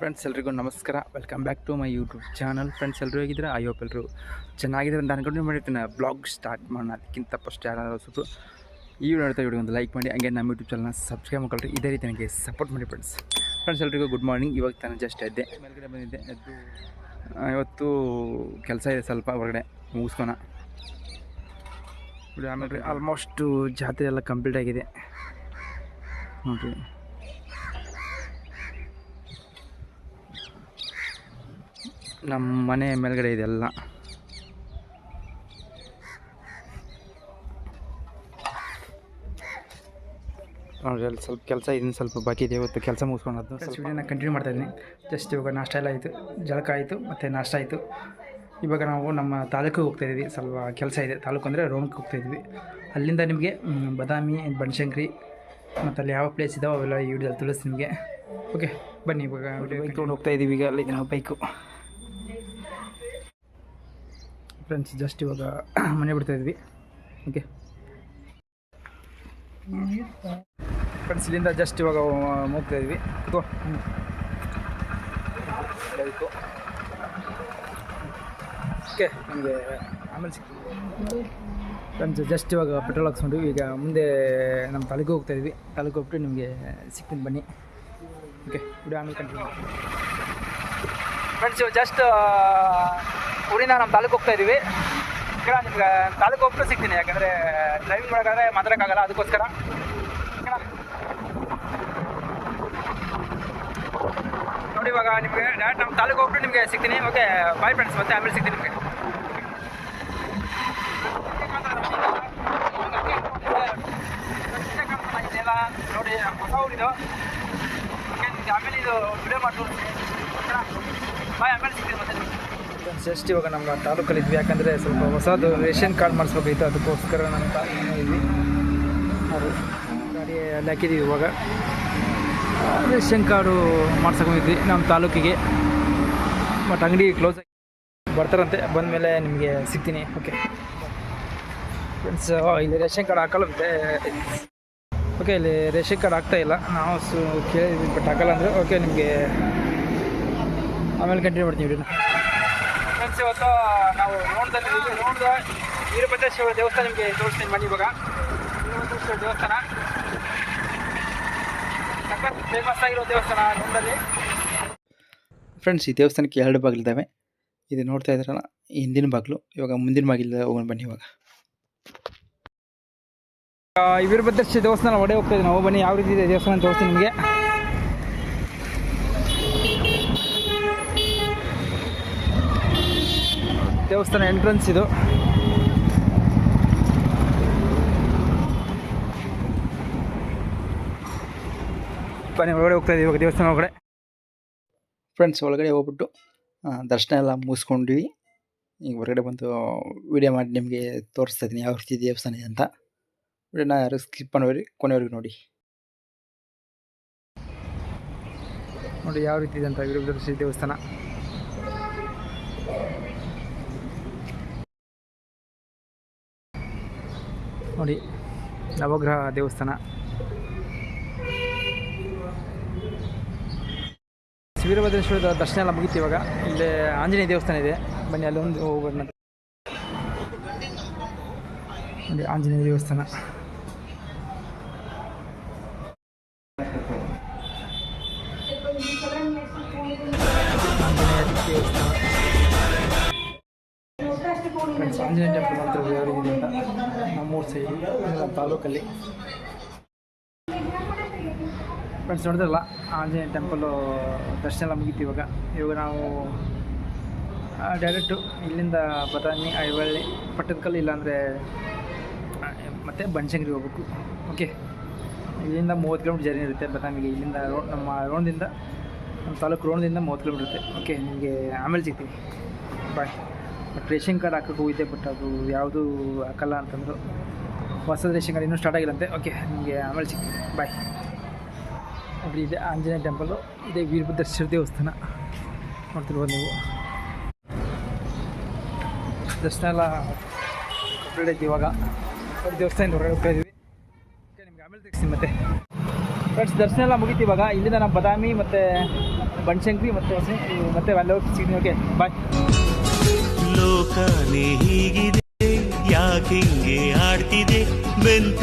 Friends ಎಲ್ರಿಗೂ ನಮಸ್ಕಾರ. Welcome back to my YouTube channel friends ಎಲ್ಲರೂ ಹೇಗಿದ್ರೆ ಐ ಹೋಪ್ ಎಲ್ಲರೂ ಚೆನ್ನಾಗಿದ್ದಾರೆ ಅಂತ ಅನ್ಕೊಂಡು ಮಾಡಿರ್ತೀನಿ ಬ್ಲಾಗ್ ಸ್ಟಾರ್ಟ್ ಮಾಡೋಣ. ಅದಕ್ಕಿಂತ ಫಸ್ಟ್ ಯಾರು ಸ್ವಲ್ಪ ಈ ವಿಡಿಯೋ ನೋಡ್ತಾ ಒಂದು ಲೈಕ್ ಮಾಡಿ. ಹಂಗೆ ನಮ್ಮ ಯೂಟ್ಯೂಬ್ ಚಾನಲ್ನ ಸಬ್ಸ್ಕ್ರೈಬ್ ಮಾಡ್ಕೊಳ್ರಿ. ಇದೇ ರೀತಿ ನನಗೆ ಸಪೋರ್ಟ್ ಮಾಡಿ ಫ್ರೆಂಡ್ಸ್ ಫ್ರೆಂಡ್ಸ್ ಎಲ್ರಿಗೂ ಗುಡ್ ಮಾರ್ನಿಂಗ್ ಇವಾಗ ತಾನು ಜಸ್ಟ್ ಇದ್ದೆ ಮೇಲ್ಗಡೆ ಬಂದಿದ್ದೆ. ಅದು ಇವತ್ತು ಕೆಲಸ ಇದೆ ಸ್ವಲ್ಪ ಹೊರಗಡೆ. ಮುಗಿಸ್ಕೊಣ. ಆಮೇಲೆ ಆಲ್ಮೋಸ್ಟು ಜಾತ್ರೆ ಎಲ್ಲ ಕಂಪ್ಲೀಟ್ ಆಗಿದೆ. ನೋಡಿರಿ. ನಮ್ಮ ಮನೆ ಮೇಲ್ಗಡೆ ಇದೆಲ್ಲ ನೋಡ್ರಿ ಸ್ವಲ್ಪ ಕೆಲಸ ಇನ್ನು ಸ್ವಲ್ಪ ಬಾಕಿ ಇದೆ ಇವತ್ತು ಕೆಲಸ ಮುಗಿಸ್ಕೊಂಡು ಸ್ವಲ್ಪ ವಿಡಿಯೋನ ಕಂಟಿನ್ಯೂ ಮಾಡ್ತಾ ಇದ್ದೀನಿ. ಜಸ್ಟ್ ಇವಾಗ ನಾಷ್ಟ ಎಲ್ಲ ಆಯಿತು ಜಳಕ ಆಯಿತು ಮತ್ತು ನಾಷ್ಟ ಆಯಿತು. ಇವಾಗ ನಾವು ನಮ್ಮ ತಾಲೂಕಿಗೆ ಹೋಗ್ತಾ ಇದ್ದೀವಿ. ಸ್ವಲ್ಪ ಕೆಲಸ ಇದೆ. ತಾಲೂಕು ಅಂದರೆ ರೋಣಕ್ಕೆ ಹೋಗ್ತಾ ಇದ್ವಿ ಅಲ್ಲಿಂದ ನಿಮಗೆ ಬಾದಾಮಿ ಆ್ಯಂಡ್ ಬನಶಂಕರಿ ಮತ್ತು ಅಲ್ಲಿ ಯಾವ ಪ್ಲೇಸ್ ಇದಾವೆ ಅವೆಲ್ಲ ಈ ವಿಡಿಯೋದಲ್ಲಿ ತಿಳಿಸ್ತೀನಿ ನಿಮಗೆ. ಓಕೆ ಬನ್ನಿ ಇವಾಗ. ಬೈಕ್ ತೊಗೊಂಡು ಹೋಗ್ತಾ ಇದ್ದೀವಿ ಈಗ ಅಲ್ಲಿಗೆ ನಾವು ಬೈಕು. ಫ್ರೆಂಡ್ಸ್ ಜಸ್ಟ್ ಇವಾಗ ಮನೆ ಬಿಡ್ತಾ ಇದ್ವಿ. ಓಕೆ ಫ್ರೆಂಡ್ಸ್ ಇಲ್ಲಿಂದ ಜಸ್ಟ್ ಇವಾಗ ಹೋಗ್ತಾ ಇದ್ವಿ. ಓಕೆ ನಮಗೆ ಆಮೇಲೆ ಸಿಗ್ತೀವಿ ಫ್ರೆಂಡ್ಸ್ ಜಸ್ಟ್ ಇವಾಗ ಪೆಟ್ರೋಲ್ ಹಾಕ್ಸ್ಕೊಂಡು ಈಗ ಮುಂದೆ ನಮ್ಮ ತಾಲೂಕು ಹೋಗ್ತಾ ಇದ್ವಿ. ತಾಲೂಕು ಹೋಗ್ಬಿಟ್ಟು ನಿಮಗೆ ಸಿಗ್ತೀನಿ ಬನ್ನಿ. ಓಕೆ ವಿಡಿಯೋ ಆಮೇಲೆ ಕಂಟಿನ್ಯೂ ಫ್ರೆಂಡ್ಸ್ ಇವಾಗ ಜಸ್ಟ್ ಊರಿಂದ ನಮ್ಮ ತಾಲೂಕು ಹೋಗ್ತಾ ಇದ್ದೀವಿ ಈಗ ನಿಮ್ಗೆ, ತಾಲೂಕು ಹೋಗ್ಬಿಟ್ಟು ಸಿಗ್ತೀನಿ, ಯಾಕಂದರೆ ಡ್ರೈವಿಂಗ್ ಮಾಡೋಕ್ಕಾದ್ರೆ ಮಾತಾಡೋಕ್ಕಾಗಲ್ಲ, ಅದಕ್ಕೋಸ್ಕರ. ನೋಡಿ ಇವಾಗ ನಿಮಗೆ ಡೈರೆಕ್ಟ್ ನಮ್ಮ ತಾಲೂಕು ಹೋಗ್ಬಿಟ್ಟು ನಿಮಗೆ ಸಿಗ್ತೀನಿ. ಓಕೆ ಬಾಯ್ ಫ್ರೆಂಡ್ಸ್ ಮತ್ತೆ ಆಮೇಲೆ ಸಿಗ್ತೀನಿ ನಿಮಗೆ. ನೋಡಿ, ಹೊಸ ಊರಿದು ಆಮೇಲೆ ಇದು ವಿಡಿಯೋ ಮಾಡ್ತೀನಿ. ಬಾಯ್ ಆಮೇಲೆ ಸಿಗ್ತೀನಿ ಮತ್ತೆ. ಜಸ್ಟ್ ಇವಾಗ ನಮ್ಮ ತಾಲೂಕಲ್ಲಿ ಇದ್ವಿ. ಯಾಕಂದರೆ ಸ್ವಲ್ಪ ಹೊಸದು ರೇಷನ್ ಕಾರ್ಡ್ ಮಾಡಿಸ್ಬೇಕಾಗಿತ್ತು ಅದಕ್ಕೋಸ್ಕರ ನಮ್ಮ ತಾಲೂಕಿನ ಇದ್ವಿ. ಅದು ಗಾಡಿ ಅಲ್ಲಿ ಹಾಕಿದ್ದೀವಿ ಇವಾಗ. ರೇಷನ್ ಕಾರ್ಡು ಮಾಡಿಸ್ಕೊಂಡಿದ್ವಿ ನಮ್ಮ ತಾಲೂಕಿಗೆ. ಬಟ್ ಅಂಗಡಿ ಕ್ಲೋಸ್ ಆಗಿ ಬರ್ತಾರಂತೆ. ಬಂದಮೇಲೆ ನಿಮಗೆ ಸಿಗ್ತೀನಿ. ಓಕೆ. ಫ್ರೆಂಡ್ಸ್ ಇಲ್ಲಿ ರೇಷನ್ ಕಾರ್ಡ್ ಹಾಕಲ್ಲಂತೆ ಓಕೆ, ಇಲ್ಲಿ ರೇಷನ್ ಕಾರ್ಡ್ ಆಗ್ತಾ ಇಲ್ಲ. ನಾವು ಕೇಳಿದ್ವಿ, ಬಟ್ ಹಾಕಲ್ಲ ಅಂದರೆ, ಓಕೆ, ನಿಮಗೆ ಆಮೇಲೆ ಕಂಟಿನ್ಯೂ ಮಾಡ್ತೀವಿ ವಿಡಿಯೋನ ಫ್ರೆಂಡ್ಸ್ ಇವತ್ತು ನಾವು ನೋಡ್ದಲ್ಲಿ ನೋಡಿದ ವೀರಭದ್ರೇಶ್ವರ ದೇವಸ್ಥಾನ ನಿಮಗೆ ತೋರಿಸ್ತೀನಿ ಬನ್ನಿ ಇವಾಗ. ವೀರಭದ್ರೇಶ್ವರ ದೇವಸ್ಥಾನ. ಸಖತ್ ಫೇಮಸ್ ಆಗಿರೋ ದೇವಸ್ಥಾನ ನೋಡಲ್ಲಿ ಫ್ರೆಂಡ್ಸ್ ಈ ದೇವಸ್ಥಾನಕ್ಕೆ ಎರಡು ಬಾಗಿಲಿದ್ದಾವೆ ಇದು ನೋಡ್ತಾ ಇದ್ರಲ್ಲ ಹಿಂದಿನ ಬಾಗಿಲು ಇವಾಗ ಮುಂದಿನ ಬಾಗಿಲು ಹೋಗೋಣ ಬನ್ನಿ ಇವಾಗ. ವೀರಭದ್ರೇಶ್ವರ ದೇವಸ್ಥಾನ ಒಡೆ ಹೋಗ್ತಾ ಇದ್ದೀವಿ ನಾವು. ಬನ್ನಿ ಯಾವ ರೀತಿ ಇದೆ ದೇವಸ್ಥಾನ ತೋರಿಸ್ತೀನಿ ನಿಮಗೆ. ದೇವಸ್ಥಾನ ಎಂಟ್ರೆನ್ಸ್ ಇದು. ಬನ್ನಿ ಒಳಗಡೆ ಹೋಗ್ತಾ ಇದೀವಿ ಇವಾಗ ದೇವಸ್ಥಾನ ಒಳಗಡೆ. ಫ್ರೆಂಡ್ಸ್ ಒಳಗಡೆ ಹೋಗ್ಬಿಟ್ಟು ದರ್ಶನ ಎಲ್ಲ ಮುಗಿಸ್ಕೊಂಡ್ವಿ. ಈಗ ಹೊರಗಡೆ ಬಂದು ವಿಡಿಯೋ ಮಾಡಿ ನಿಮಗೆ ತೋರಿಸ್ತಾ ಇದ್ದೀನಿ ಯಾವ ರೀತಿ ದೇವಸ್ಥಾನ ಇದೆ ಅಂತ. ವಿಡಿಯೋನ ಯಾರು ಸ್ಕಿಪ್ ಮಾಡೋರಿ ಕೊನೆವರೆಗೂ ನೋಡಿ. ನೋಡಿ ಯಾವ ರೀತಿ ಇದೆ ಅಂತ ವೀರಭದ್ರೇಶ್ವರ ದೇವಸ್ಥಾನ. ನೋಡಿ, ನವಗ್ರಹ ದೇವಸ್ಥಾನ. ವೀರಭದ್ರೇಶ್ವರದ ದರ್ಶನ ಎಲ್ಲ ಮುಗೀತು ಇವಾಗ. ಇಲ್ಲಿ ಆಂಜನೇಯ ದೇವಸ್ಥಾನ ಇದೆ. ಬನ್ನಿ, ಅಲ್ಲಿ ಒಂದು ಹೋಗೋಣ. ನೋಡಿ, ಆಂಜನೇಯ ದೇವಸ್ಥಾನ. ಆಂಜನೇಯ ದೇವಸ್ಥಾನ. ಆಂಜನೇಯ ಟೆಂಪಲ್ ಅಂತ. ನಮ್ಮೂರು ಸೈಡು ನಮ್ಮ ತಾಲೂಕಲ್ಲಿ. ಫ್ರೆಂಡ್ಸ್ ನೋಡಿದ್ರಲ್ಲ ಆಂಜನೇಯ ಟೆಂಪಲ್ಲು ದರ್ಶನ ಎಲ್ಲ ಮುಗೀತು ಇವಾಗ. ಇವಾಗ ನಾವು ಡೈರೆಕ್ಟು ಇಲ್ಲಿಂದ ಬದಾಮಿ, ಐವಳ್ಳಿ ಪಟ್ಟದಕಲ್ಲಿ ಇಲ್ಲಾಂದರೆ ಮತ್ತು ಬನಶಂಕರಿಗೆ ಹೋಗ್ಬೇಕು. ಓಕೆ ಇಲ್ಲಿಂದ ಮೂವತ್ತು ಕಿಲೋಮೀಟ್ರ್ ಜರ್ನಿ ಇರುತ್ತೆ ಬದಾಮಿಗೆ. ಇಲ್ಲಿಂದ ರೋ, ನಮ್ಮ ರೋಣದಿಂದ, ನಮ್ಮ ತಾಲೂಕು ರೋಣದಿಂದ ಮೂವತ್ತು ಕಿಲೋಮೀಟ್ರ್ ಇರುತ್ತೆ. ಓಕೆ ನಿಮಗೆ ಆಮೇಲೆ ಸಿಗ್ತೀವಿ ಬಾಯ್ ಬಟ್ ರೇಷನ್ ಕಾರ್ಡ್ ಹಾಕೋಕೆ ಹೋಗಿದ್ದೆ ಬಟ್ ಅದು ಯಾವುದೂ ಹಾಕಲ್ಲ ಅಂತಂದರು. ಹೊಸದು ರೇಷನ್ ಇನ್ನೂ ಸ್ಟಾರ್ಟ್ ಆಗಿಲ್ಲಂತೆ ಓಕೆ ನಿಮಗೆ ಆಮೇಲೆ ಚಿಕ್ಕ ಬಾಯ್ ನೋಡಿ ಇದೆ ಆಂಜನೇಯ ಟೆಂಪಲ್ಲು ಇದೆ ವೀರಭದ್ರೇಶ್ವರ ದೇವಸ್ಥಾನ. ನೋಡ್ತಿರ್ಬೋದು ನೀವು. ದರ್ಶನ ಎಲ್ಲ ಕಂಪ್ಲೀಟ್ ಐತಿ ಇವಾಗ. ದೇವಸ್ಥಾನ ಹೊರಗಡೆ ಓಕೆ ನಿಮ್ಗೆ ಆಮೇಲೆ ತೆಗಿಸ್ತೀನಿ ಮತ್ತೆ. ಫ್ರೆಂಡ್ಸ್ ದರ್ಶನ ಎಲ್ಲ ಮುಗೀತು ಇವಾಗ. ಇಲ್ಲಿಂದ ನಮ್ಮ ಬದಾಮಿ ಮತ್ತು ಬನಶಂಕರಿ ಮತ್ತು ಮತ್ತೆ ಅಲ್ಲಿ ಹೋಗಿ. ಸಿಗ್ತೀನಿ ಓಕೆ ಬಾಯ್ ಲೋಕನೇ ಹೀಗಿದೆ. ಯಾಕಿಂಗೆ ಆಡ್ತಿದೆ ಬೆಂತ